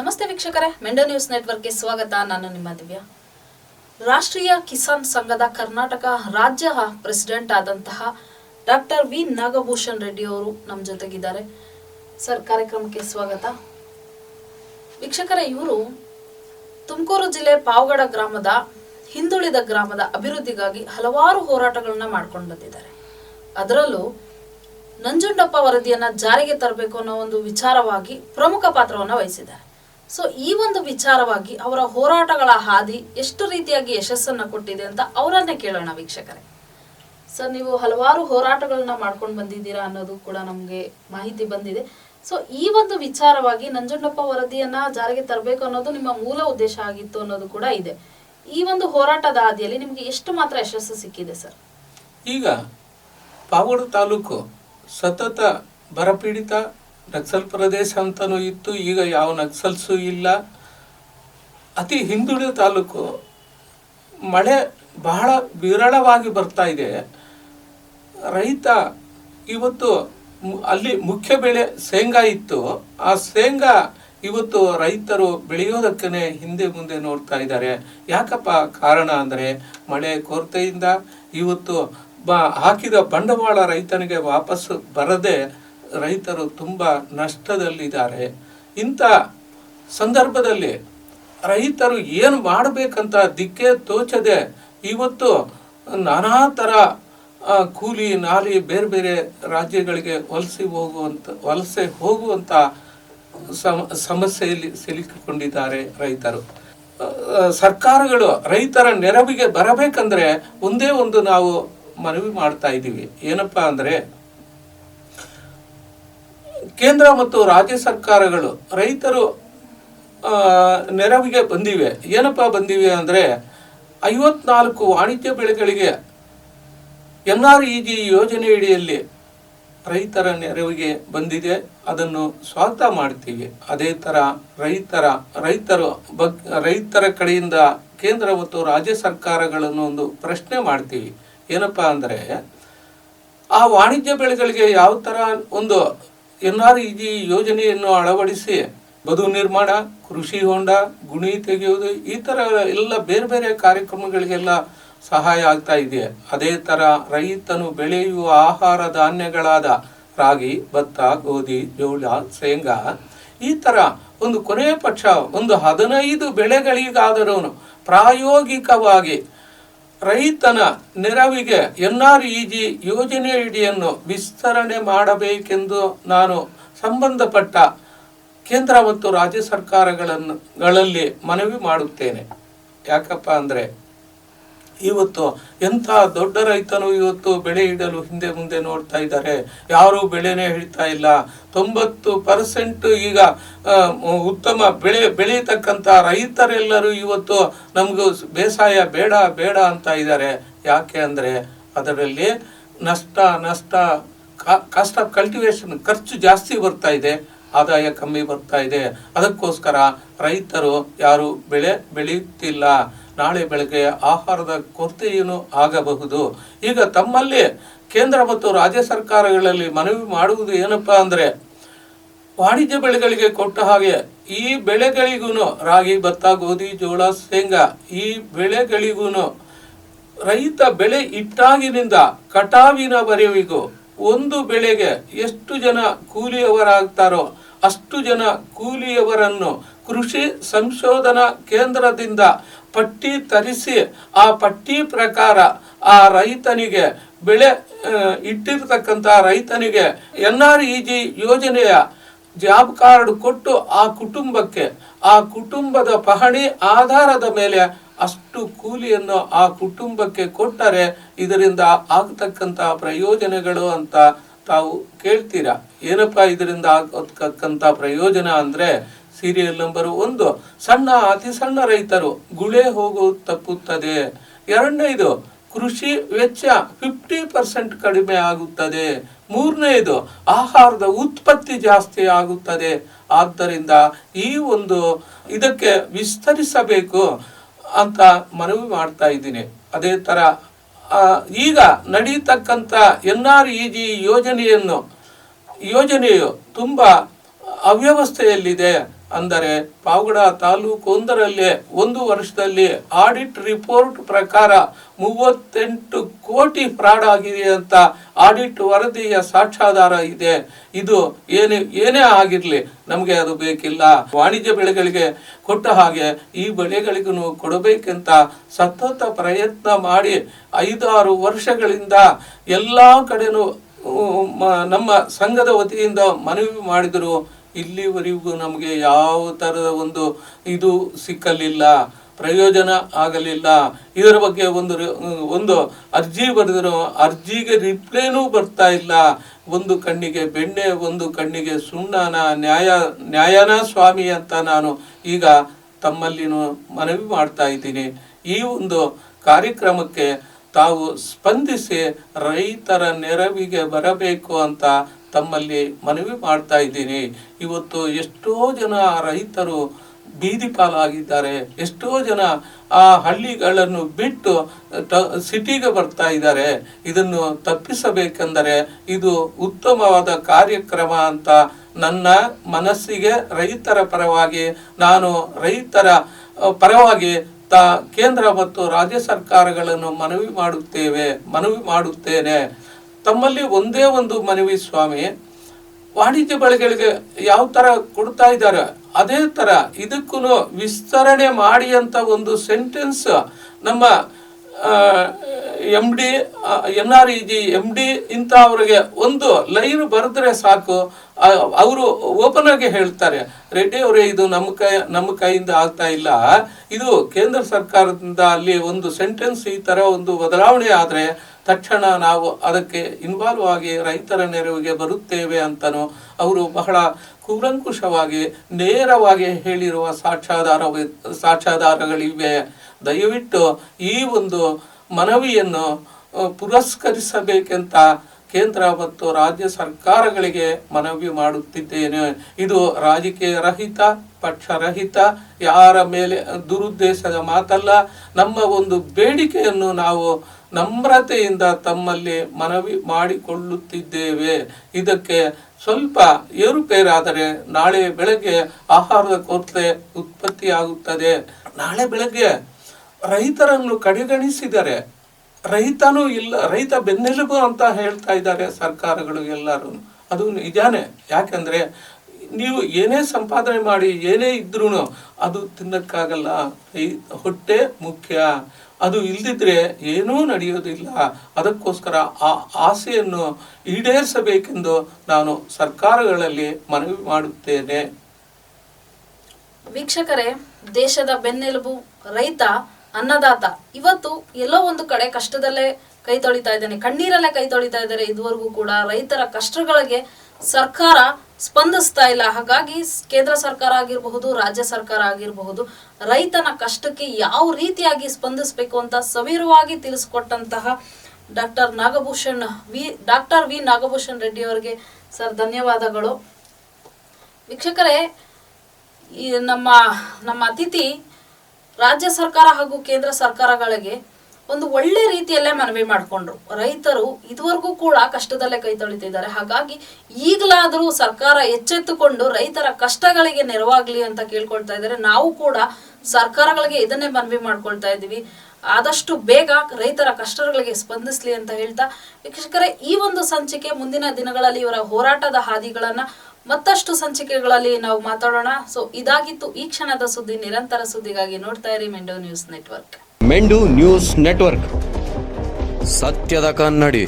ನಮಸ್ತೆ ವೀಕ್ಷಕರೇ, ಮೆಂಡೋ ನ್ಯೂಸ್ ನೆಟ್ವರ್ಕ್ಗೆ ಸ್ವಾಗತ. ನಾನು ನಿಮ್ಮ ದಿವ್ಯ. ರಾಷ್ಟ್ರೀಯ ಕಿಸಾನ್ ಸಂಘದ ಕರ್ನಾಟಕ ರಾಜ್ಯ ಪ್ರೆಸಿಡೆಂಟ್ ಆದಂತಹ ಡಾಕ್ಟರ್ ವಿ. ನಾಗಭೂಷಣ್ ರೆಡ್ಡಿ ಅವರು ನಮ್ಮ ಜೊತೆಗಿದ್ದಾರೆ. ಸರ್, ಕಾರ್ಯಕ್ರಮಕ್ಕೆ ಸ್ವಾಗತ. ವೀಕ್ಷಕರೇ, ಇವರು ತುಮಕೂರು ಜಿಲ್ಲೆ ಪಾವಗಡ ಗ್ರಾಮದ, ಹಿಂದುಳಿದ ಗ್ರಾಮದ ಅಭಿವೃದ್ಧಿಗಾಗಿ ಹಲವಾರು ಹೋರಾಟಗಳನ್ನ ಮಾಡ್ಕೊಂಡು ಬಂದಿದ್ದಾರೆ. ಅದರಲ್ಲೂ ನಂಜುಂಡಪ್ಪ ವರದಿಯನ್ನ ಜಾರಿಗೆ ತರಬೇಕು ಅನ್ನೋ ಒಂದು ವಿಚಾರವಾಗಿ ಪ್ರಮುಖ ಪಾತ್ರವನ್ನು ವಹಿಸಿದ್ದಾರೆ. ಸೊ ಈ ಒಂದು ವಿಚಾರವಾಗಿ ಅವರ ಹೋರಾಟಗಳ ಹಾದಿ ಎಷ್ಟು ರೀತಿಯಾಗಿ ಯಶಸ್ಸನ್ನು ಕೊಟ್ಟಿದೆ ಅಂತ ಅವರನ್ನೇ ಕೇಳೋಣ ವೀಕ್ಷಕರೇ. ಸರ್ ನೀವು ಹಲವಾರು ಹೋರಾಟಗಳನ್ನ ಮಾಡ್ಕೊಂಡು ಬಂದಿದ್ದೀರಾ ಅನ್ನೋದು ಕೂಡ ನಮಗೆ ಮಾಹಿತಿ ಬಂದಿದೆ. ಸೊ ಈ ಒಂದು ವಿಚಾರವಾಗಿ ನಂಜುಂಡಪ್ಪ ವರದಿಯನ್ನ ಜಾರಿಗೆ ತರಬೇಕು ಅನ್ನೋದು ನಿಮ್ಮ ಮೂಲ ಉದ್ದೇಶ ಆಗಿತ್ತು ಅನ್ನೋದು ಕೂಡ ಇದೆ. ಈ ಒಂದು ಹೋರಾಟದ ಹಾದಿಯಲ್ಲಿ ನಿಮಗೆ ಎಷ್ಟು ಮಾತ್ರ ಯಶಸ್ಸು ಸಿಕ್ಕಿದೆ ಸರ್ ಈಗ ಪಾವಗಡ ತಾಲೂಕು ಸತತ ಬರಪೀಡಿತ ನಕ್ಸಲ್ ಪ್ರದೇಶ ಅಂತಲೂ ಇತ್ತು. ಈಗ ಯಾವ ನಕ್ಸಲ್ಸು ಇಲ್ಲ. ಅತಿ ಹಿಂದುಳಿದ ತಾಲೂಕು ಮಳೆ ಬಹಳ ವಿರಳವಾಗಿ ಬರ್ತಾ ಇದೆ. ರೈತ ಇವತ್ತು ಅಲ್ಲಿ ಮುಖ್ಯ ಬೆಳೆ ಶೇಂಗಾ ಇತ್ತು. ಆ ಶೇಂಗಾ ಇವತ್ತು ರೈತರು ಬೆಳೆಯೋದಕ್ಕೇ ಹಿಂದೆ ಮುಂದೆ ನೋಡ್ತಾ ಇದ್ದಾರೆ. ಯಾಕಪ್ಪ ಕಾರಣ ಅಂದರೆ ಮಳೆ ಕೊರತೆಯಿಂದ ಇವತ್ತು ಬ, ಹಾಕಿದ ಬಂಡವಾಳ ರೈತನಿಗೆ ವಾಪಸ್ ಬರದೆ ರೈತರು ತುಂಬ ನಷ್ಟದಲ್ಲಿದ್ದಾರೆ. ಇಂಥ ಸಂದರ್ಭದಲ್ಲಿ ರೈತರು ಏನು ಮಾಡಬೇಕಂತ ದಿಕ್ಕೆ ತೋಚದೆ ಇವತ್ತು ನಾನಾ ಥರ ಕೂಲಿ, ನಾಲಿ, ಬೇರೆ ಬೇರೆ ರಾಜ್ಯಗಳಿಗೆ ವಲಸೆ ಹೋಗುವಂಥ ವಲಸೆ ಹೋಗುವಂಥ ಸಮ, ಸಮಸ್ಯೆಯಲ್ಲಿ ಸಿಲುಕಿಕೊಂಡಿದ್ದಾರೆ ರೈತರು. ಸರ್ಕಾರಗಳು ರೈತರ ನೆರವಿಗೆ ಬರಬೇಕಂದ್ರೆ ಒಂದೇ ಒಂದು ನಾವು ಮನವಿ ಮಾಡ್ತಾ ಇದ್ದೀವಿ. ಏನಪ್ಪಾ ಅಂದ್ರೆ ಕೇಂದ್ರ ಮತ್ತು ರಾಜ್ಯ ಸರ್ಕಾರಗಳು ರೈತರು ನೆರವಿಗೆ ಬಂದಿವೆ. ಏನಪ್ಪ ಬಂದಿವೆ ಅಂದರೆ ಐವತ್ನಾಲ್ಕು ವಾಣಿಜ್ಯ ಬೆಳೆಗಳಿಗೆ ಎನ್ ಆರ್ ಇ ಜಿ ಯೋಜನೆಯಡಿಯಲ್ಲಿ ರೈತರ ನೆರವಿಗೆ ಬಂದಿದೆ. ಅದನ್ನು ಸ್ವಾಗತ ಮಾಡ್ತೀವಿ. ಅದೇ ಥರ ರೈತರ, ರೈತರು ಬಗ್, ರೈತರ ಕಡೆಯಿಂದ ಕೇಂದ್ರ ಮತ್ತು ರಾಜ್ಯ ಸರ್ಕಾರಗಳನ್ನು ಒಂದು ಪ್ರಶ್ನೆ ಮಾಡ್ತೀವಿ. ಏನಪ್ಪ ಅಂದರೆ ಆ ವಾಣಿಜ್ಯ ಬೆಳೆಗಳಿಗೆ ಯಾವ ಥರ ಒಂದು ಎನ್ ಆರ್ ಇ ಜಿ ಯೋಜನೆಯನ್ನು ಅಳವಡಿಸಿ, ಬದು ನಿರ್ಮಾಣ, ಕೃಷಿ ಹೊಂಡ, ಗುಣಿ ತೆಗೆಯುವುದು, ಈ ಥರ ಎಲ್ಲ ಬೇರೆ ಬೇರೆ ಕಾರ್ಯಕ್ರಮಗಳಿಗೆಲ್ಲ ಸಹಾಯ ಆಗ್ತಾ ಇದೆ. ಅದೇ ಥರ ರೈತನು ಬೆಳೆಯುವ ಆಹಾರ ಧಾನ್ಯಗಳಾದ ರಾಗಿ, ಭತ್ತ, ಗೋಧಿ, ಜೋಳ, ಶೇಂಗಾ, ಈ ಥರ ಒಂದು ಕೊನೆಯ ಪಕ್ಷ, ಒಂದು ಹದಿನೈದು ಬೆಳೆಗಳಿಗಾದರೂ ಪ್ರಾಯೋಗಿಕವಾಗಿ ರೈತನ ನೆರವಿಗೆ ಎನ್ ಆರ್ ಇ ಜಿ ಯೋಜನೆಯಡಿಯನ್ನು ವಿಸ್ತರಣೆ ಮಾಡಬೇಕೆಂದು ನಾನು ಸಂಬಂಧಪಟ್ಟ ಕೇಂದ್ರ ಮತ್ತು ರಾಜ್ಯ ಸರ್ಕಾರಗಳನ್ನು ಗಳಲ್ಲಿ ಮನವಿ ಮಾಡುತ್ತೇನೆ. ಯಾಕಪ್ಪ ಅಂದರೆ ಇವತ್ತು ಎಂಥ ದೊಡ್ಡ ರೈತನು ಇವತ್ತು ಬೆಳೆ ಇಡಲು ಹಿಂದೆ ಮುಂದೆ ನೋಡ್ತಾ ಇದ್ದಾರೆ. ಯಾರೂ ಬೆಳೆನೇ ಹಿಡಿತಾ ಇಲ್ಲ. ತೊಂಬತ್ತು ಪರ್ಸೆಂಟ್ ಈಗ ಉತ್ತಮ ಬೆಳೆ ಬೆಳೀತಕ್ಕಂಥ ರೈತರೆಲ್ಲರೂ ಇವತ್ತು ನಮಗೂ ಬೇಸಾಯ ಬೇಡ ಬೇಡ ಅಂತ ಇದ್ದಾರೆ. ಯಾಕೆ ಅಂದರೆ ಅದರಲ್ಲಿ ನಷ್ಟ ನಷ್ಟ ಕಾಸ್ಟ್ ಆಫ್ ಕಲ್ಟಿವೇಶನ್ ಖರ್ಚು ಜಾಸ್ತಿ ಬರ್ತಾ ಇದೆ. ಆದಾಯ ಕಮ್ಮಿ ಬರ್ತಾ ಇದೆ. ಅದಕ್ಕೋಸ್ಕರ ರೈತರು ಯಾರು ಬೆಳೆ ಬೆಳೆಯುತ್ತಿಲ್ಲ ನಾಳೆ ಬೆಳಗ್ಗೆ ಆಹಾರದ ಕೊರತೆಯೂ ಆಗಬಹುದು. ಈಗ ತಮ್ಮಲ್ಲಿ ಕೇಂದ್ರ ಮತ್ತು ರಾಜ್ಯ ಸರ್ಕಾರಗಳಲ್ಲಿ ಮನವಿ ಮಾಡುವುದು ಏನಪ್ಪಾ ಅಂದ್ರೆ, ವಾಣಿಜ್ಯ ಬೆಳೆಗಳಿಗೆ ಕೊಟ್ಟ ಹಾಗೆ ಈ ಬೆಳೆಗಳಿಗೂ ರಾಗಿ, ಭತ್ತ, ಗೋಧಿ, ಜೋಳ, ಶೇಂಗಾ ಈ ಬೆಳೆಗಳಿಗೂ ರೈತ ಬೆಳೆ ಇಟ್ಟಾಗಿನಿಂದ ಕಟಾವಿನವರೆವಿಗೂ ಒಂದು ಬೆಳೆಗೆ ಎಷ್ಟು ಜನ ಕೂಲಿಯವರಾಗ್ತಾರೋ ಅಷ್ಟು ಜನ ಕೂಲಿಯವರನ್ನು ಕೃಷಿ ಸಂಶೋಧನಾ ಕೇಂದ್ರದಿಂದ ಪಟ್ಟಿ ತರಿಸಿ ಆ ಪಟ್ಟಿ ಪ್ರಕಾರ ಆ ರೈತನಿಗೆ ಬೆಳೆ ಇಟ್ಟಿರ್ತಕ್ಕಂಥ ರೈತನಿಗೆ ಎನ್ ಆರ್ ಇ ಜಿ ಯೋಜನೆಯ ಜಾಬ್ ಕಾರ್ಡ್ ಕೊಟ್ಟು ಆ ಕುಟುಂಬಕ್ಕೆ, ಆ ಕುಟುಂಬದ ಪಹಣಿ ಆಧಾರದ ಮೇಲೆ ಅಷ್ಟು ಕೂಲಿಯನ್ನು ಆ ಕುಟುಂಬಕ್ಕೆ ಕೊಟ್ಟರೆ ಇದರಿಂದ ಆಗತಕ್ಕಂತ ಪ್ರಯೋಜನಗಳು ಅಂತ ತಾವು ಕೇಳ್ತೀರಾ? ಏನಪ್ಪ ಇದರಿಂದ ಆಗತಕ್ಕಂಥ ಪ್ರಯೋಜನ ಅಂದರೆ ಸೀರಿಯಲ್ ನಂಬರ್ ಒಂದು ಸಣ್ಣ ಅತಿ ಸಣ್ಣ ರೈತರು ಗುಳೆ ಹೋಗುವುದು ತಪ್ಪುತ್ತದೆ. ಎರಡನೇದು ಕೃಷಿ ವೆಚ್ಚ ಫಿಫ್ಟಿ ಪರ್ಸೆಂಟ್ ಕಡಿಮೆ ಆಗುತ್ತದೆ. ಮೂರನೇದು ಆಹಾರದ ಉತ್ಪತ್ತಿ ಜಾಸ್ತಿ ಆಗುತ್ತದೆ. ಆದ್ದರಿಂದ ಈ ಒಂದು ಇದಕ್ಕೆ ವಿಸ್ತರಿಸಬೇಕು ಅಂತ ಮನವಿ ಮಾಡ್ತಾ ಇದ್ದೀನಿ. ಅದೇ ಆ, ಈಗ ನಡೀತಕ್ಕಂಥ ಎನ್ ಆರ್ ಇ ಜಿ ಯೋಜನೆಯನ್ನು ಯೋಜನೆಯು ತುಂಬ ಅವ್ಯವಸ್ಥೆಯಲ್ಲಿದೆ. ಅಂದರೆ ಪಾವಗಡ ತಾಲೂಕು ಒಂದರಲ್ಲಿ ಒಂದು ವರ್ಷದಲ್ಲಿ ಆಡಿಟ್ ರಿಪೋರ್ಟ್ ಪ್ರಕಾರ ಮೂವತ್ತೆಂಟು ಕೋಟಿ ಫ್ರಾಡ್ ಆಗಿದೆ ಅಂತ ಆಡಿಟ್ ವರದಿಯ ಸಾಕ್ಷಾಧಾರ ಇದೆ. ಇದು ಏನೇ ಏನೇ ಆಗಿರಲಿ ನಮಗೆ ಅದು ಬೇಕಿಲ್ಲ. ವಾಣಿಜ್ಯ ಬೆಳೆಗಳಿಗೆ ಕೊಟ್ಟ ಹಾಗೆ ಈ ಬೆಳೆಗಳಿಗೂ ಕೊಡಬೇಕಂತ ಸತತ ಪ್ರಯತ್ನ ಮಾಡಿ ಐದಾರು ವರ್ಷಗಳಿಂದ ಎಲ್ಲ ಕಡೆನೂ ನಮ್ಮ ಸಂಘದ ವತಿಯಿಂದ ಮನವಿ ಮಾಡಿದರು ಇಲ್ಲಿವರೆಗೂ ನಮಗೆ ಯಾವ ಥರದ ಒಂದು ಇದು ಸಿಕ್ಕಲಿಲ್ಲ, ಪ್ರಯೋಜನ ಆಗಲಿಲ್ಲ. ಇದರ ಬಗ್ಗೆ ಒಂದು ಒಂದು ಅರ್ಜಿ ಬರೆದರು ಅರ್ಜಿಗೆ ರಿಪ್ಲೈನೂ ಬರ್ತಾ ಇಲ್ಲ. ಒಂದು ಕಣ್ಣಿಗೆ ಬೆಣ್ಣೆ, ಒಂದು ಕಣ್ಣಿಗೆ ಸುಣ್ಣನ ನ್ಯಾಯ, ನ್ಯಾಯನ ಸ್ವಾಮಿ ಅಂತ ನಾನು ಈಗ ತಮ್ಮಲ್ಲಿನೂ ಮನವಿ ಮಾಡ್ತಾ ಇದ್ದೀನಿ. ಈ ಒಂದು ಕಾರ್ಯಕ್ರಮಕ್ಕೆ ತಾವು ಸ್ಪಂದಿಸಿ ರೈತರ ನೆರವಿಗೆ ಬರಬೇಕು ಅಂತ ತಮ್ಮಲ್ಲಿ ಮನವಿ ಮಾಡ್ತಾ ಇದ್ದೀನಿ. ಇವತ್ತು ಎಷ್ಟೋ ಜನ ರೈತರು ಬೀದಿ ಪಾಲಾಗಿದ್ದಾರೆ. ಎಷ್ಟೋ ಜನ ಆ ಹಳ್ಳಿಗಳನ್ನು ಬಿಟ್ಟು ಟ- ಸಿಟಿಗೆ ಬರ್ತಾ ಇದ್ದಾರೆ. ಇದನ್ನು ತಪ್ಪಿಸಬೇಕೆಂದರೆ ಇದು ಉತ್ತಮವಾದ ಕಾರ್ಯಕ್ರಮ ಅಂತ ನನ್ನ ಮನಸ್ಸಿಗೆ ರೈತರ ಪರವಾಗಿ ನಾನು ರೈತರ ಪರವಾಗಿ ತ, ಕೇಂದ್ರ ಮತ್ತು ರಾಜ್ಯ ಸರ್ಕಾರಗಳನ್ನು ಮನವಿ ಮಾಡುತ್ತೇವೆ, ಮನವಿ ಮಾಡುತ್ತೇನೆ. ತಮ್ಮಲ್ಲಿ ಒಂದೇ ಒಂದು ಮನವಿ ಸ್ವಾಮಿ, ವಾಣಿಜ್ಯ ಬೆಳೆಗಳಿಗೆ ಯಾವ ತರ ಕೊಡ್ತಾ ಇದ್ದಾರೆ, ಅದೇ ತರ ಇದಕ್ಕೂ ವಿಸ್ತರಣೆ ಮಾಡಿ ಅಂತ ಒಂದು ಸೆಂಟೆನ್ಸ್ ನಮ್ಮ M D N R E G M D ಇಂಥವ್ರಿಗೆ ಒಂದು ಲೈನ್ ಬರೆದ್ರೆ ಸಾಕು. ಅವರು ಓಪನ್ ಆಗಿ ಹೇಳ್ತಾರೆ, ರೆಡ್ಡಿ ಅವರೇ, ಇದು ನಮ್ಮ ಕೈ, ನಮ್ಮ ಕೈಯಿಂದ ಆಗ್ತಾ ಇಲ್ಲ. ಇದು ಕೇಂದ್ರ ಸರ್ಕಾರದಿಂದ ಅಲ್ಲಿ ಒಂದು ಸೆಂಟೆನ್ಸ್ ಈ ತರ ಒಂದು ಬದಲಾವಣೆ ಆದರೆ ತಕ್ಷಣ ನಾವು ಅದಕ್ಕೆ ಇನ್ವಾಲ್ವ್ ಆಗಿ ರೈತರ ನೆರವಿಗೆ ಬರುತ್ತೇವೆ ಅಂತನೂ ಅವರು ಬಹಳ ಕೂಲಂಕುಷವಾಗಿ, ನೇರವಾಗಿ ಹೇಳಿರುವ ಸಾಕ್ಷ್ಯಾಧಾರ, ಸಾಕ್ಷ್ಯಾಧಾರಗಳಿವೆ. ದಯವಿಟ್ಟು ಈ ಒಂದು ಮನವಿಯನ್ನು ಪುರಸ್ಕರಿಸಬೇಕೆಂತ ಕೇಂದ್ರ ಮತ್ತು ರಾಜ್ಯ ಸರ್ಕಾರಗಳಿಗೆ ಮನವಿ ಮಾಡುತ್ತಿದ್ದೇನೆ. ಇದು ರಾಜಕೀಯ ರಹಿತ ಪಕ್ಷರಹಿತ ಯಾರ ಮೇಲೆ ದುರುದ್ದೇಶದ ಮಾತಲ್ಲ. ನಮ್ಮ ಒಂದು ಬೇಡಿಕೆಯನ್ನು ನಾವು ನಮ್ರತೆಯಿಂದ ತಮ್ಮಲ್ಲಿ ಮನವಿ ಮಾಡಿಕೊಳ್ಳುತ್ತಿದ್ದೇವೆ. ಇದಕ್ಕೆ ಸ್ವಲ್ಪ ಏರುಪೇರಾದರೆ ನಾಳೆ ಬೆಳಗ್ಗೆ ಆಹಾರದ ಕೊರತೆ ಉತ್ಪತ್ತಿಯಾಗುತ್ತದೆ. ನಾಳೆ ಬೆಳಗ್ಗೆ ರೈತರನ್ನು ಕಡೆಗಣಿಸಿದರೆ ರೈತನೂ ಇಲ್ಲ, ರೈತ ಬೆನ್ನೆಲುಬು ಅಂತ ಹೇಳ್ತಾ ಇದ್ದಾರೆ ಸರ್ಕಾರಗಳು ಎಲ್ಲರೂ. ಅದು ನಿಜಾನೇ. ಯಾಕಂದ್ರೆ ನೀವು ಏನೇ ಸಂಪಾದನೆ ಮಾಡಿ, ಏನೇ ಇದ್ರೂ ಅದು ತಿನ್ನಕ್ಕಾಗಲ್ಲ. ಹೊಟ್ಟೆ ಮುಖ್ಯ. ಅದು ಇಲ್ದಿದ್ರೆ ಏನೂ ನಡೆಯೋದಿಲ್ಲ. ಅದಕ್ಕೋಸ್ಕರ ಆ ಆಸೆಯನ್ನು ಈಡೇರಿಸಬೇಕೆಂದು ನಾನು ಸರ್ಕಾರಗಳಲ್ಲಿ ಮನವಿ ಮಾಡುತ್ತೇನೆ. ವೀಕ್ಷಕರೇ, ದೇಶದ ಬೆನ್ನೆಲುಬು ರೈತ ಅನ್ನದಾತ. ಇವತ್ತು ಎಲ್ಲೋ ಒಂದು ಕಡೆ ಕಷ್ಟದಲ್ಲೇ ಕೈ ತೊಳಿತಾ ಇದ್ದಾನೆ. ಕಣ್ಣೀರಲ್ಲೇ ಕೈ ತೊಳಿತಾ ಇದ್ದಾರೆ ಇದುವರೆಗೂ ಕೂಡ. ರೈತರ ಕಷ್ಟಗಳಿಗೆ ಸರ್ಕಾರ ಸ್ಪಂದಿಸ್ತಾ ಇಲ್ಲ. ಹಾಗಾಗಿ ಕೇಂದ್ರ ಸರ್ಕಾರ ಆಗಿರಬಹುದು, ರಾಜ್ಯ ಸರ್ಕಾರ ಆಗಿರಬಹುದು, ರೈತನ ಕಷ್ಟಕ್ಕೆ ಯಾವ ರೀತಿಯಾಗಿ ಸ್ಪಂದಿಸಬೇಕು ಅಂತ ಸವಿರವಾಗಿ ತಿಳಿಸ್ಕೊಟ್ಟಂತಹ doctor Nagabhushan V, doctor V Nagabhushan Reddy ಅವರಿಗೆ ಸರ್ ಧನ್ಯವಾದಗಳು. ವೀಕ್ಷಕರೇ, ಈ ನಮ್ಮ ನಮ್ಮ ಅತಿಥಿ ರಾಜ್ಯ ಸರ್ಕಾರ ಹಾಗೂ ಕೇಂದ್ರ ಸರ್ಕಾರಗಳಿಗೆ ಒಂದು ಒಳ್ಳೆ ರೀತಿಯಲ್ಲೇ ಮನವಿ ಮಾಡಿಕೊಂಡ್ರು. ರೈತರು ಇದುವರೆಗೂ ಕೂಡ ಕಷ್ಟದಲ್ಲೇ ಕೈ ತೊಳಿತಿದ್ದಾರೆ. ಹಾಗಾಗಿ ಈಗಲಾದರೂ ಸರ್ಕಾರ ಎಚ್ಚೆತ್ತುಕೊಂಡು ರೈತರ ಕಷ್ಟಗಳಿಗೆ ನೆರವಾಗ್ಲಿ ಅಂತ ಕೇಳ್ಕೊಳ್ತಾ ಇದ್ದಾರೆ. ನಾವು ಕೂಡ ಸರ್ಕಾರಗಳಿಗೆ ಇದನ್ನೇ ಮನವಿ ಮಾಡ್ಕೊಳ್ತಾ ಇದ್ದೀವಿ. ಆದಷ್ಟು ಬೇಗ ರೈತರ ಕಷ್ಟಗಳಿಗೆ ಸ್ಪಂದಿಸ್ಲಿ ಅಂತ ಹೇಳ್ತಾ, ವೀಕ್ಷಕರೇ, ಈ ಒಂದು ಸಂಚಿಕೆ ಮುಂದಿನ ದಿನಗಳಲ್ಲಿ ಇವರ ಹೋರಾಟದ ಹಾದಿಗಳನ್ನ ಮತ್ತಷ್ಟು ಸಂಚಿಕೆಗಳಲ್ಲಿ ನಾವು ಮಾತಾಡೋಣ. ಸೊ ಇದಾಗಿತ್ತು ಈ ಕ್ಷಣದ ಸುದ್ದಿ, ನಿರಂತರ ಸುದ್ದಿಗಾಗಿ ನೋಡ್ತಾ ಇರಿ ಮೆಂಡೋ ನ್ಯೂಸ್ ನೆಟ್ವರ್ಕ್. ಮೆಂಡು news network. ಸತ್ಯದ ಕನ್ನಡಿ.